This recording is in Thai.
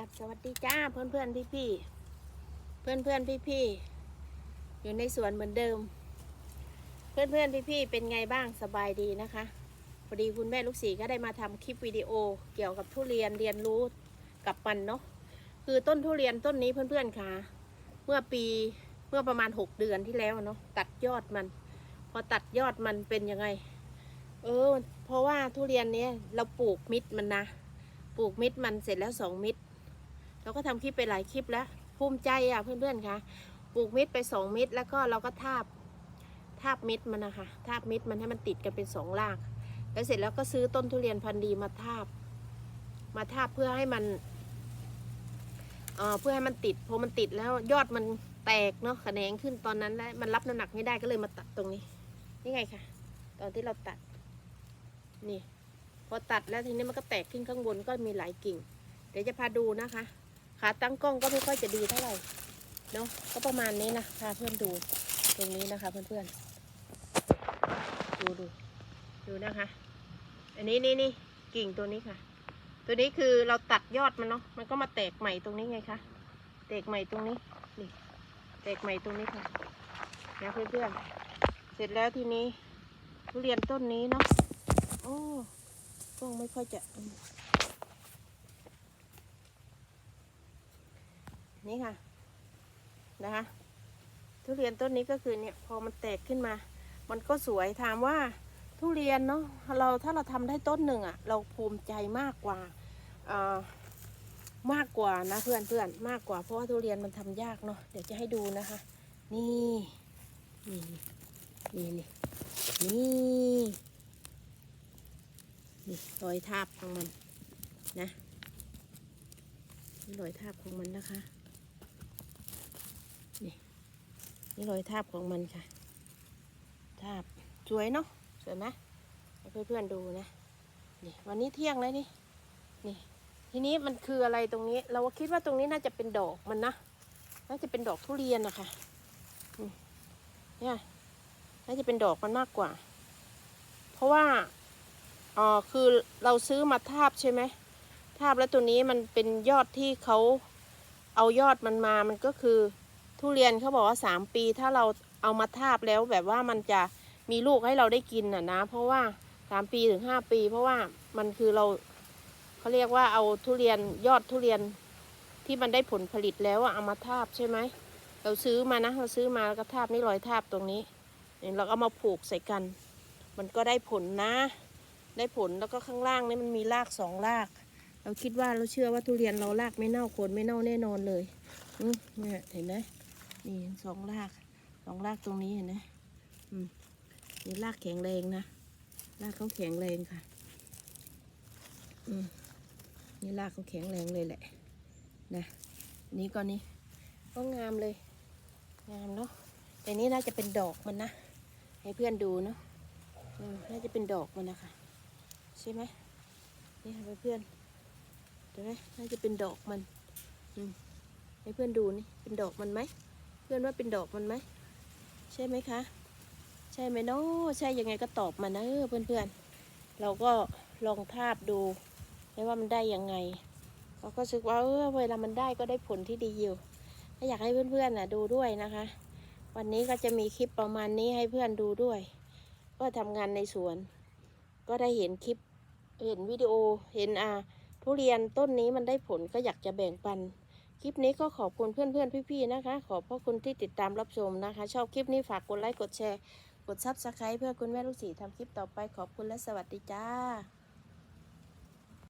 กับสวัสดีจ้าเพื่อนเพื่อนพี่พี่เพื่อนเพื่อนพี่พี่อยู่ในสวนเหมือนเดิม เพื่อนเพื่อนพี่พี่เป็นไงบ้างสบายดีนะคะพอดีคุณแม่ลูกศรีก็ได้มาทำคลิปวิดีโอเกี่ยวกับทุเรียนเรียนรู้กับมันเนาะคือต้นทุเรียนต้นนี้เพื่อนเพื่อนๆค่ะ เมื่อปีเมื่อประมาณ 6 เดือนที่แล้วเนาะตัดยอดมัน พอตัดยอดมันเป็นยังไง เออ เพราะว่าทุเรียนเนี้ยเราปลูกมิดมันนะปลูกมิดมันเสร็จแล้วสองมิด เราก็ทำคลิปไปหลายคลิปแล้วภูมิใจอะเพื่อนๆคะปลูกมิดไปสองมิดแล้วก็เราก็ทาบทาบมิดมันนะคะทาบมิดมันให้มันติดกันเป็นสองราก แล้วเสร็จแล้วก็ซื้อต้นทุเรียนพันธุ์ดีมาทาบ มาทาบเพื่อให้มันเออเพื่อให้มันติดพอมันติดแล้วยอดมันแตกเนาะแขนงขึ้นตอนนั้นแล้วมันรับน้ำหนักไม่ได้ก็เลยมาตัดตรงนี้ นี่ไงค่ะตอนที่เราตัด นี่ พอตัดแล้วทีนี้มันก็แตกขึ้นข้างบนก็มีหลายกิ่ง เดี๋ยวจะพาดูนะคะ ขาตั้งกล้องก็ไม่ค่อยจะดีเท่าไหร่เนาะก็ประมาณนี้นะพาเพื่อนดูตรงนี้นะคะเพื่อนๆดูดูดูนะคะ อันนี้นี่นี่กิ่งตัวนี้ค่ะ ตัวนี้คือเราตัดยอดมันเนาะมันก็มาแตกใหม่ตรงนี้ไงคะแตกใหม่ตรงนี้นี่แตกใหม่ตรงนี้ค่ะนะเพื่อนๆเสร็จแล้วทีนี้ทุเรียนต้นนี้เนาะโอ้กล้องไม่ค่อยจะอืม นี่ค่ะ นะคะ ทุเรียนต้นนี้ก็คือเนี่ยพอมันแตกขึ้นมา มันก็สวยถามว่าทุเรียนเนาะเราถ้าเราทำได้ต้นหนึ่งอะ่ะ เราภูมิใจมากกว่าเอ่อมากกว่านะเพื่อนเพื่อนมากกว่าเพราะว่าทุเรียนมันทำยากเนาะเดี๋ยวจะให้ดูนะคะ นี่นี่นี่นี่นี่นี่รอยทาบของมันนะรอยทาบของมันนะคะนี่ นี่รอยทาบของมันค่ะ ทาบสวยเนาะสวยไหมให้เพื่อนๆดูนะนี่วันนี้เที่ยงแล้วนี่นี่ ทีนี้มันคืออะไรตรงนี้ เราคิดว่าตรงนี้น่าจะเป็นดอกมันนะน่าจะเป็นดอกทุเรียนนะคะเนี่ยน่าจะเป็นดอกมันมากกว่า เพราะว่าอ๋อคือเราซื้อมาทาบใช่ไหมทาบแล้วตัวนี้มันเป็นยอดที่เขาเอายอดมันมามันก็คือ ทุเรียนเขาบอกว่าสามปีถ้าเราเอามาทาบแล้วแบบว่ามันจะมีลูกให้เราได้กินน่ะนะ เพราะว่าสามปีถึงห้าปี เพราะว่ามันคือเราเขาเรียกว่าเอาทุเรียนยอดทุเรียนที่มันได้ผลผลิตแล้วอะเอามาทาบใช่ไหมเราซื้อมานะเราซื้อมาแล้วก็ทาบนี่รอยทาบตรงนี้เนี่เราก็เอามาผูกใส่กัน มันก็ได้ผลนะ ได้ผลแล้วก็ข้างล่างนี่มันมีรากสองราก เราคิดว่าเราเชื่อว่าทุเรียนเรารากไม่เน่าโคนไม่เน่าแน่นอนเลยอืมเนี่ยเห็นไหม นี่สองรากสองรากตรงนี้เห็นไหมอืมนี่รากแข็งแรงนะรากเขาแข็งแรงค่ะ อืมนี่รากเขาแข็งแรงเลยแหละ นะนี่ก็นี่ก็งามเลย งามเนาะแต่นี่น่าจะเป็นดอกมันนะ ให้เพื่อนดูเนาะอืมน่าจะเป็นดอกมันนะคะใช่ไหมนี่ค่ะเพื่อนๆเห็นไหมน่าจะเป็นดอกมันอืมให้เพื่อนดูนี่เป็นดอกมันไหม เพื่อนว่าเป็นดอกมันไหม ใช่ไหมคะ ใช่ไหมเนาะใช่ยังไงก็ตอบมานะเออเพื่อนๆ เราก็ลองทาบดูว่ามันได้ยังไง เราก็รู้สึกว่าเออเวลามันได้ก็ได้ผลที่ดีอยู่ถ้าอยากให้เพื่อนๆน่ะดูด้วยนะคะ วันนี้ก็จะมีคลิปประมาณนี้ให้เพื่อนดูด้วย ก็ทำงานในสวน ก็ได้เห็นคลิปเห็นวิดีโอเห็นอ่าทุเรียนต้นนี้มันได้ผลก็อยากจะแบ่งปัน คลิปนี้ก็ขอบคุณเพื่อนๆ พี่ๆนะคะ ขอบพระคุณที่ติดตามรับชมนะคะ ชอบคลิปนี้ฝากกดไลค์กดแชร์ กดซับสไครต์เพื่อคุณแม่ลูกศรีทำคลิปต่อไปขอบคุณและสวัสดีจ้า